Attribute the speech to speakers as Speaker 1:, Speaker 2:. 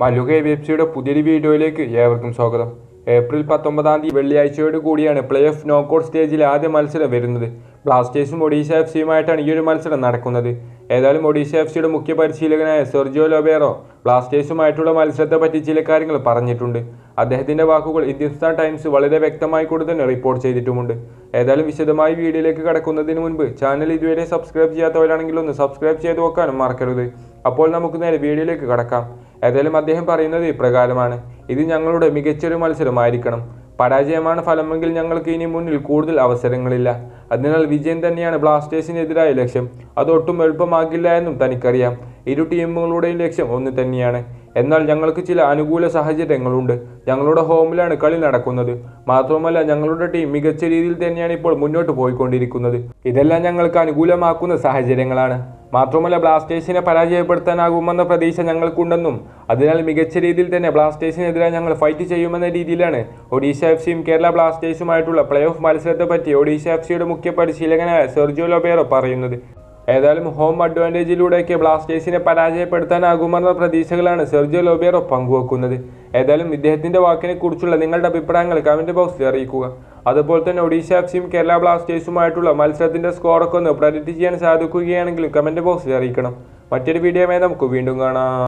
Speaker 1: മല്ലുക A B F സിയുടെ പുതിയൊരു വീഡിയോയിലേക്ക് ഏവർക്കും സ്വാഗതം. ഏപ്രിൽ പത്തൊമ്പതാം തീയതി വെള്ളിയാഴ്ചയോട് കൂടിയാണ് പ്ലേ ഓഫ് നോക്കൌട്ട് സ്റ്റേജിലെ ആദ്യ മത്സരം വരുന്നത്. ബ്ലാസ്റ്റേഴ്സും ഒഡീഷ എഫ് സിയുമായിട്ടാണ് ഈ ഒരു മത്സരം നടക്കുന്നത്. ഏതായാലും ഒഡീഷ എഫ് സിയുടെ മുഖ്യ പരിശീലകനായ സെർജിയോ ലൊബേറോ ബ്ലാസ്റ്റേഴ്സുമായിട്ടുള്ള മത്സരത്തെ പറ്റി ചില കാര്യങ്ങൾ പറഞ്ഞിട്ടുണ്ട്. അദ്ദേഹത്തിന്റെ വാക്കുകൾ ഹിന്ദുസ്ഥാൻ ടൈംസ് വളരെ വ്യക്തമായി കൂടി തന്നെ റിപ്പോർട്ട് ചെയ്തിട്ടുമുണ്ട്. ഏതായാലും വിശദമായി വീഡിയോയിലേക്ക് കടക്കുന്നതിന് മുൻപ് ചാനൽ ഇതുവരെ സബ്സ്ക്രൈബ് ചെയ്യാത്തവരാണെങ്കിൽ ഒന്ന് സബ്സ്ക്രൈബ് ചെയ്ത് വെക്കാനും മറക്കരുത്. അപ്പോൾ നമുക്ക് നേരെ വീഡിയോയിലേക്ക് കടക്കാം. ഏതായാലും അദ്ദേഹം പറയുന്നത് ഇപ്രകാരമാണ്. ഇത് ഞങ്ങളുടെ മികച്ചൊരു മത്സരമായിരിക്കണം. പരാജയമാണ് ഫലമെങ്കിൽ ഞങ്ങൾക്ക് ഇനി മുന്നിൽ കൂടുതൽ അവസരങ്ങളില്ല. അതിനാൽ വിജയം തന്നെയാണ് ബ്ലാസ്റ്റേഴ്സിനെതിരായ ലക്ഷ്യം. അതൊട്ടും എളുപ്പമാകില്ല എന്നും തനിക്കറിയാം. ഇരു ടീമുകളുടെയും ലക്ഷ്യം ഒന്ന് തന്നെയാണ്. എന്നാൽ ഞങ്ങൾക്ക് ചില അനുകൂല സാഹചര്യങ്ങളുണ്ട്. ഞങ്ങളുടെ ഹോമിലാണ് കളി നടക്കുന്നത്. മാത്രമല്ല ഞങ്ങളുടെ ടീം മികച്ച രീതിയിൽ തന്നെയാണ് ഇപ്പോൾ മുന്നോട്ട് പോയിക്കൊണ്ടിരിക്കുന്നത്. ഇതെല്ലാം ഞങ്ങൾക്ക് അനുകൂലമാക്കുന്ന സാഹചര്യങ്ങളാണ്. മാത്രമല്ല ബ്ലാസ്റ്റേഴ്സിനെ പരാജയപ്പെടുത്താനാകുമെന്ന പ്രതീക്ഷ ഞങ്ങൾക്കുണ്ടെന്നും അതിനാൽ മികച്ച രീതിയിൽ തന്നെ ബ്ലാസ്റ്റേഴ്സിനെതിരെ ഞങ്ങൾ ഫൈറ്റ് ചെയ്യുമെന്ന രീതിയിലാണ് ഒഡീഷ എഫ് സിയും കേരള ബ്ലാസ്റ്റേഴ്സുമായിട്ടുള്ള പ്ലേ ഓഫ് മത്സരത്തെപ്പറ്റി ഒഡീഷ എഫ് സിയുടെ മുഖ്യ പരിശീലകനായ സെർജിയോ ലൊബേറോ പറയുന്നത്. ഏതായാലും ഹോം അഡ്വാന്റേജിലൂടെയൊക്കെ ബ്ലാസ്റ്റേഴ്സിനെ പരാജയപ്പെടുത്താനാകുമെന്ന പ്രതീക്ഷകളാണ് സെർജിയോ ലോബിയറോ പങ്കുവെക്കുന്നത്. ഏതായാലും ഇദ്ദേഹത്തിന്റെ വാക്കിനെ കുറിച്ചുള്ള നിങ്ങളുടെ അഭിപ്രായങ്ങൾ കമന്റ് ബോക്സിൽ അറിയിക്കുക. അതുപോലെ തന്നെ ഒഡീഷ എഫ് സിയും കേരള ബ്ലാസ്റ്റേഴ്സുമായിട്ടുള്ള മത്സരത്തിന്റെ സ്കോറൊക്കെ ഒന്ന് പ്രഡിക്റ്റ് ചെയ്യാൻ സാധിക്കുകയാണെങ്കിലും കമന്റ് ബോക്സിൽ അറിയിക്കണം. മറ്റൊരു വീഡിയോ നമുക്ക് വീണ്ടും കാണാം.